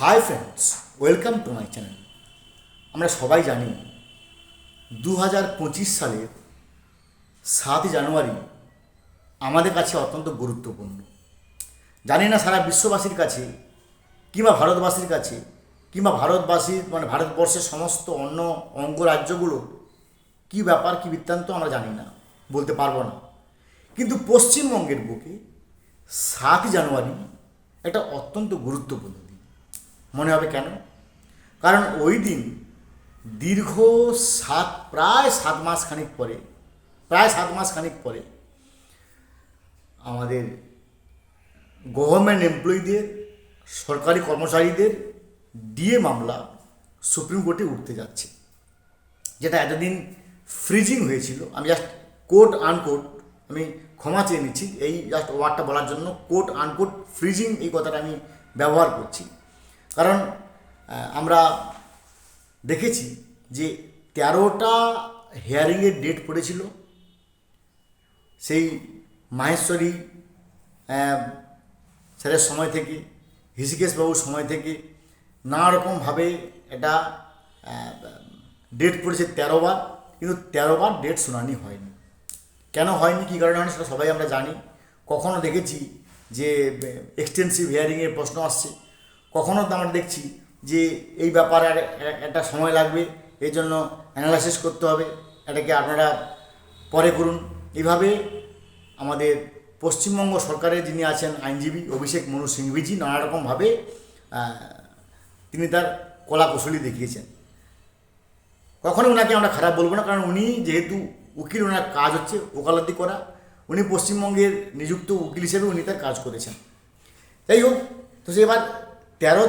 Hi friends welcome to my channel আমরা সবাই জানি দু হাজার পঁচিশ সালের সাত জানুয়ারি আমাদের কাছে অত্যন্ত গুরুত্বপূর্ণ। জানি না সারা বিশ্ববাসীর কাছে, কিংবা ভারতবাসীর কাছে, কিংবা ভারতবাসীর মানে ভারতবর্ষের সমস্ত অন্য অঙ্গরাজ্যগুলো কী ব্যাপার, কী বৃত্তান্ত আমরা জানি না, বলতে পারব না। কিন্তু পশ্চিমবঙ্গের বুকে সাত জানুয়ারি একটা অত্যন্ত গুরুত্বপূর্ণ মনে হবে কেন? কারণ ওই দিন দীর্ঘ সাত, প্রায় সাত মাস খানিক পরে, প্রায় সাত মাস খানিক পরে আমাদের গভর্নমেন্ট এমপ্লয়ীদের সরকারি কর্মচারীদের ডিএ মামলা সুপ্রিম কোর্টে উঠতে যাচ্ছে। যেটা এতদিন ফ্রিজিং হয়েছিল। আমি জাস্ট কোর্ট আনকোট আমি ক্ষমা চেয়ে নিচ্ছি। এই জাস্ট ওয়ার্ডটা বলার জন্য কোর্ট আনকোট ফ্রিজিং এই কথাটা আমি ব্যবহার করছি। কারণ আমরা দেখেছি যে তেরোটা হেয়ারিংয়ের ডেট পড়েছিল। সেই মাহেশ্বরী স্যারের সময় থেকে, হৃষিকেশবাবুর সময় থেকে নানা রকমভাবে এটা ডেট পড়েছে তেরোবার, কিন্তু তেরোবার ডেট শুনানি হয়নি। কেন হয়নি, কী কারণে হয়নি, সেটা সবাই আমরা জানি। কখনো দেখেছি যে, এক্সটেন্সিভ হিয়ারিংয়ের প্রশ্ন আসছে। কখনো তো আমরা দেখছি যে এই ব্যাপারে আর একটা সময় লাগবে, এই জন্য অ্যানালাইসিস করতে হবে, এটাকে আপনারা পরে করুন। এইভাবে আমাদের পশ্চিমবঙ্গ সরকারের যিনি আছেন আইনজীবী অভিষেক মনু সিংভিজি নানা রকমভাবে তিনি তার কলা কৌশলী দেখিয়েছেন। কখনো ওনাকে আমরা খারাপ বলব না, কারণ উনি যেহেতু উকিল, ওনার কাজ হচ্ছে ওকালতি করা। উনি পশ্চিমবঙ্গের নিযুক্ত উকিল হিসেবে উনি তার কাজ করেছেন। যাই হোক, তো সে এবার তেরো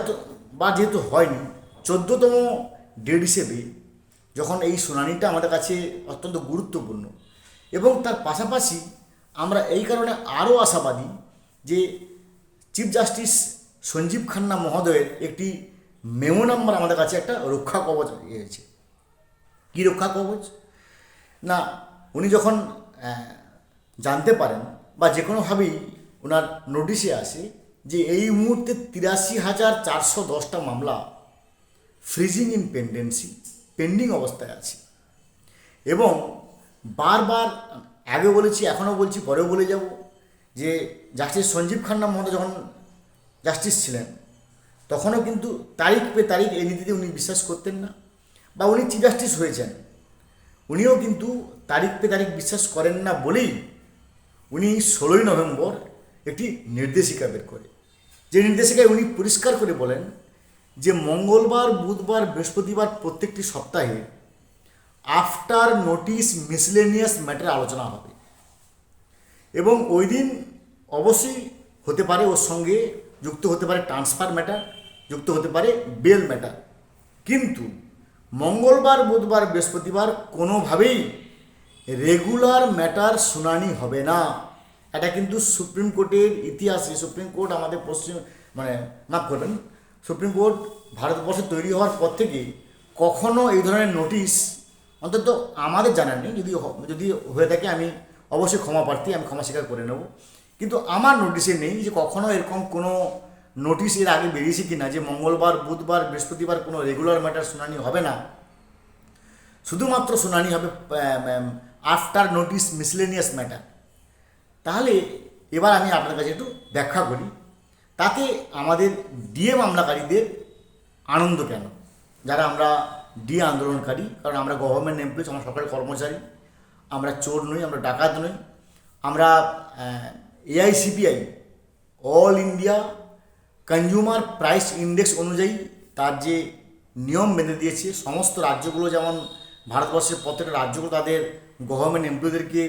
বা যেহেতু হয়নি, চোদ্দোতম ডেট হিসেবে যখন এই শুনানিটা আমাদের কাছে অত্যন্ত গুরুত্বপূর্ণ এবং তার পাশাপাশি আমরা এই কারণে আরও আশাবাদী যে চিফ জাস্টিস সঞ্জীব খান্না মহোদয়ের একটি মেমো নাম্বার আমাদের কাছে একটা রক্ষা কবচ হয়েছে কী রক্ষা কবচ? না, উনি যখন জানতে পারেন বা যে কোনোভাবেই ওনার নোটিশে আসে যে এই মুহূর্তে তিরাশি হাজার চারশো দশটা মামলা ফ্রিজিং ইন পেন্ডেন্সি পেন্ডিং অবস্থায় আছে। এবং বারবার, আগে বলেছি, এখনও বলছি, পরেও বলে যাব যে জাস্টিস সঞ্জীব খান্না মহোদয় যখন জাস্টিস ছিলেন, তখনও কিন্তু তারিখ পে তারিখ এই নীতিতে উনি বিশ্বাস করতেন না বা উনি চিফ জাস্টিস হয়েছেন। উনিও কিন্তু তারিখ পে তারিখ বিশ্বাস করেন না বলেই উনি ষোলোই নভেম্বর একটি নির্দেশিকা বের করে। যে নির্দেশিকায় উনি পরিষ্কার করে বলেন যে মঙ্গলবার, বুধবার, বৃহস্পতিবার প্রত্যেকটি সপ্তাহে আফটার নোটিশ মিসলেনিয়াস ম্যাটার আলোচনা হবে। এবং ওই দিন অবশ্যই হতে পারে ওর সঙ্গে যুক্ত হতে পারে ট্রান্সফার ম্যাটার, যুক্ত হতে পারে বেল ম্যাটার। কিন্তু মঙ্গলবার, বুধবার, বৃহস্পতিবার কোনোভাবেই রেগুলার ম্যাটার শুনানি হবে না। এটা কিন্তু সুপ্রিম কোর্টের ইতিহাসে সুপ্রিম কোর্ট আমাদের পশ্চিম মানে মাফ করবেন, সুপ্রিম কোর্ট ভারতবর্ষে তৈরি হওয়ার পর থেকে কখনো এই ধরনের নোটিশ অন্তত আমাদের জানার নেই। যদি যদি হয়ে থাকে, আমি অবশ্যই ক্ষমা প্রার্থী, আমি ক্ষমা স্বীকার করে নেব। কিন্তু আমার নোটিশে নেই যে কখনো এরকম কোনো নোটিশ এর আগে বেরিয়েছে কি না যে মঙ্গলবার, বুধবার, বৃহস্পতিবার কোনো রেগুলার ম্যাটার শুনানি হবে না। শুধুমাত্র শুনানি হবে আফটার নোটিশ মিসলেনিয়াস ম্যাটার। তাহলে এবার আমি আপনার কাছে একটু ব্যাখ্যা করি। তাতে আমাদের ডিএ মামলাকারীদের আনন্দ কেন? যারা আমরা ডিএ আন্দোলনকারী, কারণ আমরা গভর্নমেন্ট এমপ্লয়িজ আমরা সরকারি কর্মচারী, আমরা চোর নই, আমরা ডাকাত নই, আমরা AICPI all India consumer price index অনুযায়ী তার যে নিয়ম বেঁধে দিয়েছে, সমস্ত রাজ্যগুলো যেমন ভারতবর্ষের প্রত্যেকটা রাজ্যগুলো তাদের গভর্নমেন্ট এমপ্লয়ীদেরকে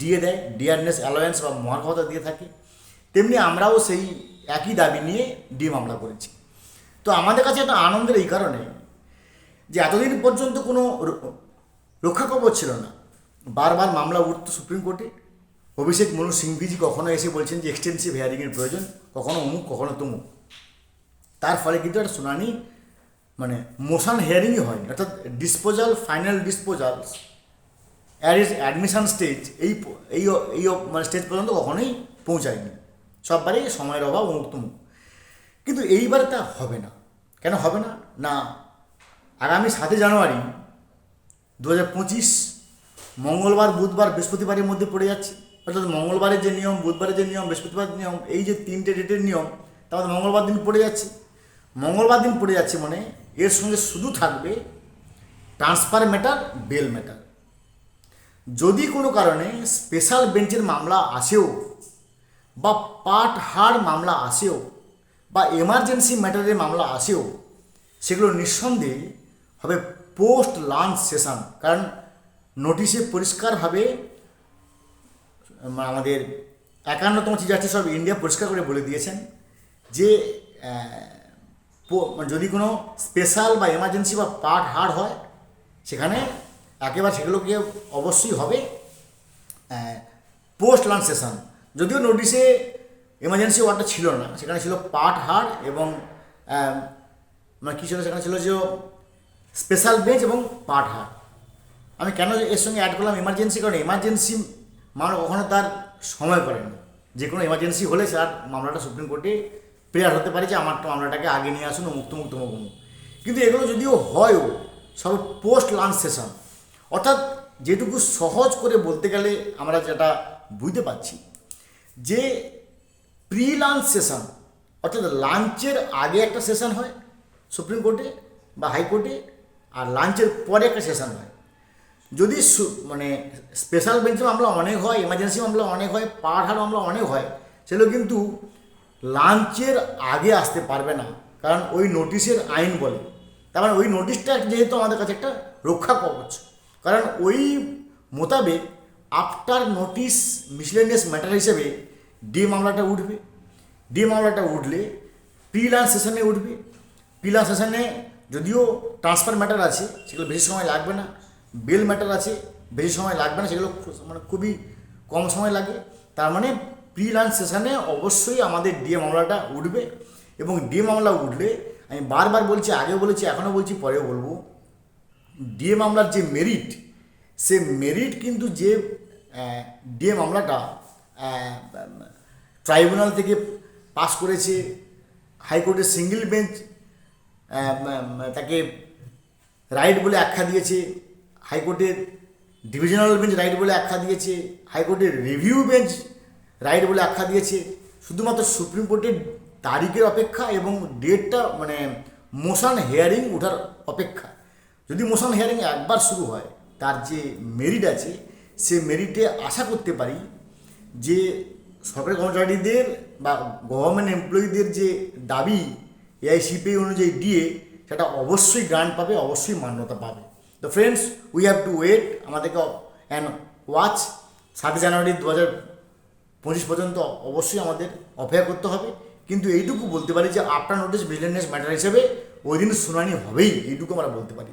দিয়ে দেয় ডিয়ারনেস অ্যালোয়েন্স বা মহার্ঘতা দিয়ে থাকে। তেমনি আমরাও সেই একই দাবি নিয়ে ডি মামলা করেছি। তো আমাদের কাছে একটা আনন্দের এই কারণে যে এতদিন পর্যন্ত কোনো রক্ষা কবচ ছিল না। বারবার মামলা উঠতো সুপ্রিম কোর্টে। অভিষেক মনু সিংভিজি কখনো এসে বলছেন যে এক্সটেন্সিভ হেয়ারিংয়ের প্রয়োজন, কখনো অমুক, কখনো তমুক। তার ফলে কিন্তু একটা শুনানি মানে মোশন হেয়ারিংই হয়নি, অর্থাৎ ডিসপোজাল ফাইনাল ডিসপোজাল অ্যারিজ অ্যাডমিশন স্টেজ এই এই এই মানে স্টেজ পর্যন্ত কখনোই পৌঁছায়নি। সববারই সময়ের অভাব অমুক কিন্তু এইবার তা হবে না। কেন হবে না? না, আগামী সাতই জানুয়ারি দু হাজার পঁচিশ, মঙ্গলবার, বুধবার, বৃহস্পতিবারের মধ্যে পড়ে যাচ্ছে। অর্থাৎ মঙ্গলবারের যে নিয়ম, বুধবারের যে নিয়ম বৃহস্পতিবার নিয়ম, এই যে তিনটে ডেটের নিয়ম, তার মধ্যে মঙ্গলবার দিন পড়ে যাচ্ছে। মঙ্গলবার দিন পড়ে যাচ্ছে মানে এর সঙ্গে শুধু থাকবে ট্রান্সফার ম্যাটার বেল ম্যাটার যদি কোনো কারণে স্পেশাল বেঞ্চের মামলা আসেও বা পাট হার মামলা আসেও বা এমার্জেন্সি ম্যাটারের মামলা আসেও, সেগুলো নিঃসন্দেহে হবে পোস্ট লাঞ্চ সেশন কারণ নোটিশে পরিষ্কারভাবে আমাদের একান্নতম চিফ জাস্টিস অফ ইন্ডিয়া পরিষ্কার করে বলে দিয়েছেন যে যদি কোনো স্পেশাল বা এমার্জেন্সি বা পার্ট হার হয়, সেখানে একেবারে সেগুলোকে অবশ্যই হবে। পোস্ট লাঞ্চ সেশন যদিও নোটিশে এমার্জেন্সি ওয়ার্ডটা ছিল না, সেখানে ছিল পার্ট হার এবং মানে কী ছিল, সেখানে ছিল যে স্পেশাল বেঞ্চ এবং পার্ট হার আমি কেন এর সঙ্গে অ্যাড করলাম এমার্জেন্সি কারণ এমার্জেন্সি মামলা কখনো তার সময় করে না। যে কোনো এমার্জেন্সি হলে তার মামলাটা সুপ্রিম কোর্টে প্রেয়ার হতে পারে যে আমার তো মামলাটাকে আগে নিয়ে আসুন মুক্ত মুক্ত কিন্তু এগুলো যদিও হয়ও, সব পোস্ট লাঞ্চ সেশন অর্থাৎ যেটুকু সহজ করে বলতে গেলে আমরা যেটা বুঝতে পারছি, যে প্রি লাঞ্চ সেশন অর্থাৎ লাঞ্চের আগে একটা সেশন হয় সুপ্রিম কোর্টে বা হাইকোর্টে আর লাঞ্চের পরে একটা সেশন হয়। যদি মানে স্পেশাল বেঞ্চ মামলা অনেক হয় এমার্জেন্সি মামলা অনেক হয় পাহাড় মামলা অনেক হয়, সেগুলো কিন্তু লাঞ্চের আগে আসতে পারবে না। কারণ ওই নোটিশের আইন বলে। তার মানে ওই নোটিশটা যেহেতু আমাদের কাছে একটা রক্ষা কবচ কারণ ওই মোতাবেক আফটার নোটিশ মিসলেনিয়াস ম্যাটার হিসেবে ডি মামলাটা উঠবে। ডি মামলাটা উঠলে প্রি লাঞ্চ সেশনে উঠবে। লাঞ্চ সেশনে যদিও ট্রান্সফার ম্যাটার আছে, সেগুলো বেশি সময় লাগবে না। বেল ম্যাটার আছে, বেশি সময় লাগবে না, সেগুলো মানে খুবই কম সময় লাগে। তার মানে প্রি লাঞ্চ সেশনে অবশ্যই আমাদের ডিএ মামলাটা উঠবে। এবং ডিএ মামলা উঠলে আমি বারবার বলছি আগে বলেছি, এখনও বলছি, পরেও বলব। ডিএ মামলার যে মেরিট সে মেরিট কিন্তু যে ডিএ মামলাটা ট্রাইব্যুনাল থেকে পাস করেছে হাইকোর্টের সিঙ্গেল বেঞ্চ তাকে রাইট বলে আখ্যা দিয়েছে হাইকোর্টের ডিভিশনাল বেঞ্চ রাইট বলে আখ্যা দিয়েছে হাইকোর্টের রিভিউ বেঞ্চ রাইট বলে আখ্যা দিয়েছে। শুধুমাত্র সুপ্রিম কোর্টের তারিখের অপেক্ষা এবং ডেটটা মানে মোশন হেয়ারিং ওঠার অপেক্ষা। যদি মোশন হিয়ারিং একবার শুরু হয়, তার যে মেরিট আছে, সে মেরিটে আশা করতে পারি যে সরকারি কর্মচারীদের বা গভর্নমেন্ট এমপ্লয়িদের যে দাবি এআইসিপি অনুযায়ী দিয়ে, সেটা অবশ্যই গ্রান্ট পাবে, অবশ্যই মান্যতা পাবে। তো friends we have to wait আমাদেরকে অ্যান্ড ওয়াচ সাতই জানুয়ারি দু হাজার পঁচিশ পর্যন্ত অবশ্যই আমাদের অপেক্ষা করতে হবে। কিন্তু এইটুকু বলতে পারি যে আফটার নোটিস ভিজিলেন্স ম্যাটার হিসেবে ওই দিন শুনানি হবেই, এইটুকু আমরা বলতে পারি।